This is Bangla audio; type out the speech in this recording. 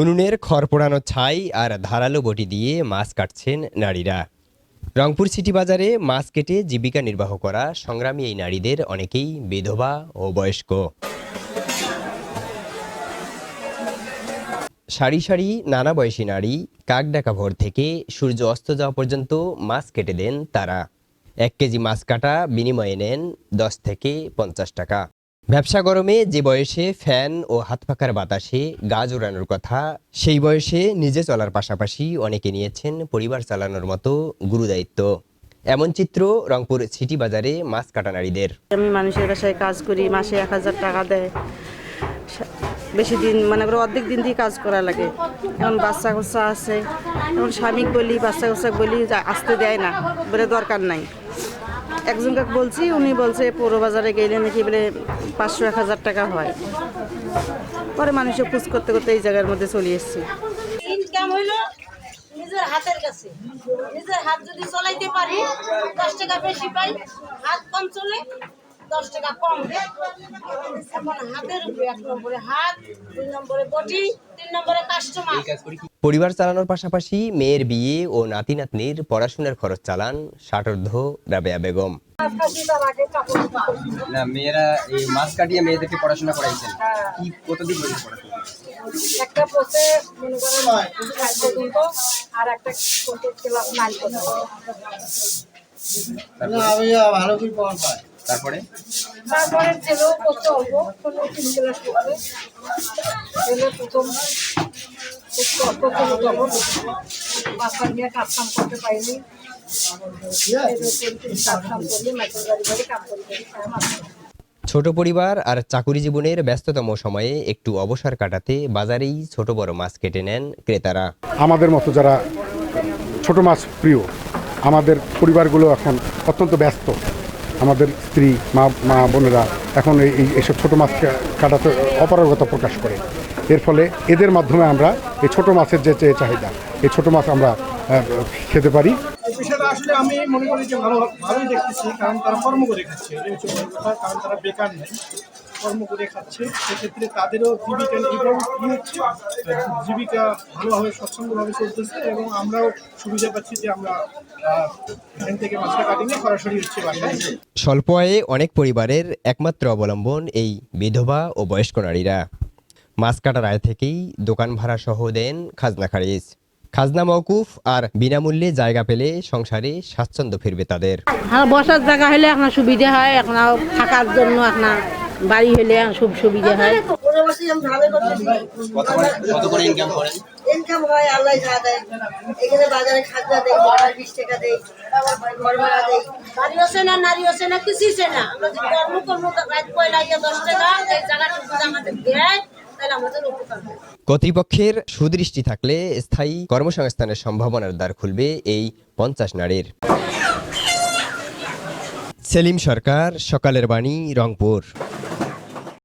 উনুনের খড় পোড়ানো ছাই আর ধারালো বটি দিয়ে মাছ কাটছেন নারীরা। রংপুর সিটি বাজারে মাছ কেটে জীবিকা নির্বাহ করা সংগ্রামী এই নারীদের অনেকেই বিধবা ও বয়স্ক। সারি সারি নানা বয়সী নারী কাকডাকা ভোর থেকে সূর্য অস্ত যাওয়া পর্যন্ত মাছ কেটে দেন তারা। এক কেজি মাছ কাটা বিনিময়ে নেন দশ থেকে পঞ্চাশ টাকা। ব্যবসা গরমে যে বয়সে ফ্যান ও হাত পাখার বাতাসে গা জোড়ানোর কথা, সেই বয়সে নিজে চলার পাশাপাশি অনেকে নিয়েছেন পরিবার চালানোর মতো গুরুদায়িত্ব এমন চিত্র রংপুর সিটি বাজারে মাছ কাটা নারীদের। আমি মানুষের বাসায় কাজ করি, মাসে এক হাজার টাকা দেয়। বেশি দিন মানে করে অর্ধেক দিন দিয়ে কাজ করা লাগে। এখন বাচ্চা কাচ্চা আছে, এখন স্বামীক বলি, বাচ্চা কাচ্চা বলি আসতে দেয় না, বলে দরকার নাই। একজনকে বলছি, উনি বলছে পৌর বাজারে গেলে নাকি বলে পাঁচশো এক হাজার টাকা হয়। পরে মানুষে পুজ করতে করতে এই জায়গার মধ্যে চলে এসছি। ইনকাম হইল নিজের হাতের কাছে। নিজের হাত যদি চলাইতে পারি, দশ টাকা বেশি পাই, হাত কম চলে দশ টাকা কম এখন হাতের উপরে এক নম্বরে হাত দুই নম্বরে বডি তিন নম্বরে কাস্টমার পরিবার চালানোর পাশাপাশি মেয়ের বিয়ে ও নাতি নাতনির পড়াশোনার খরচ চালান ষাটোর্ধ রাবেয়া বেগম। না মেয়েরা এই মাছ কাটিয়ে মেয়েদেরকে পড়াশোনা করাইছেন। কি কতদিন ধরে পড়াশোনা একটা পোষে মনে করেন পর্যন্ত আর একটা ক্লাস নাইন পর্যন্ত তারপরে? তারপরে ছেলেও করতে অল্প কোনো তিন ক্লাস করতে ছেলে প্রথম খুব কষ্ট ছিল তখন। বাচ্চা নিয়ে কাজ কাম করতে পারিনি। করলে করে করে মাছ খায়। ছোট পরিবার আর চাকুরি জীবনের ব্যস্ততম সময়ে একটু অবসর কাটাতে বাজারেই ছোট বড় মাছ কেটে নেন ক্রেতারা। আমাদের মতো যারা ছোট মাছ প্রিয় আমাদের পরিবারগুলো এখন অত্যন্ত ব্যস্ত। আমাদের স্ত্রী, মা মা বোনেরা এখন এই, এই- এইসব ছোটো মাছ কাটাতে অপারগতা প্রকাশ করে। এর ফলে এদের মাধ্যমে আমরা এই ছোটো মাছের যে চাহিদা, এই ছোটো মাছ আমরা খেতে পারি। আমি মনে করি যে ভালো, ভালোই দেখতেছি, কারণ তারা কর্ম করে খাচ্ছে। কারণ তারা বেকার নেই। কর্ম করে খাচ্ছে সেক্ষেত্রে তাদেরও জীবিকা এবং কি হচ্ছে জীবিকা ভালোভাবে স্বচ্ছন্দভাবে চলতেছে এবং আমরাও সুবিধা পাচ্ছি যে আমরা থেকে মাছটা কাটি সরাসরি হচ্ছে বাসায় স্বল্প আয়ে অনেক পরিবারের একমাত্র অবলম্বন এই বিধবা ও বয়স্ক নারীরা। মাছ কাটার আয় থেকেই দোকান ভাড়া সহ দেন খাজনা খারিজ। খাজনা মওকুফ আর বিনামূল্যে জায়গা পেলে সংসারে স্বাচ্ছন্দ্য ফিরবে তাদের। বসার জায়গা হলে এখন সুবিধা হয় এখন থাকার জন্য আপনার বাড়ি হলে খুব সুবিধা হয়। পনেরো বছর আমি ভালোই করতেছি। কত করে ইনকাম করেন? ইনকাম হয় আল্লাহ যা দেয়। এখানে বাজারে খাজনা দেয় বাজার বিশ টাকা দেয় তারপরে দেয়। বাড়ি আছে না নারী আছে না কিছুই আছে না। আমরা যদি কর্ম কর্ম রাত পয়লা গিয়ে দশ টাকা এই জায়গাটা আমাদের দেয় তাহলে আমাদের উপকার হয়। কর্তৃপক্ষের সুদৃষ্টি থাকলে স্থায়ী কর্মসংস্থানের সম্ভাবনার দ্বার খুলবে এই পঞ্চাশ নারীর। সেলিম সরকার সকালের বাণী রংপুর।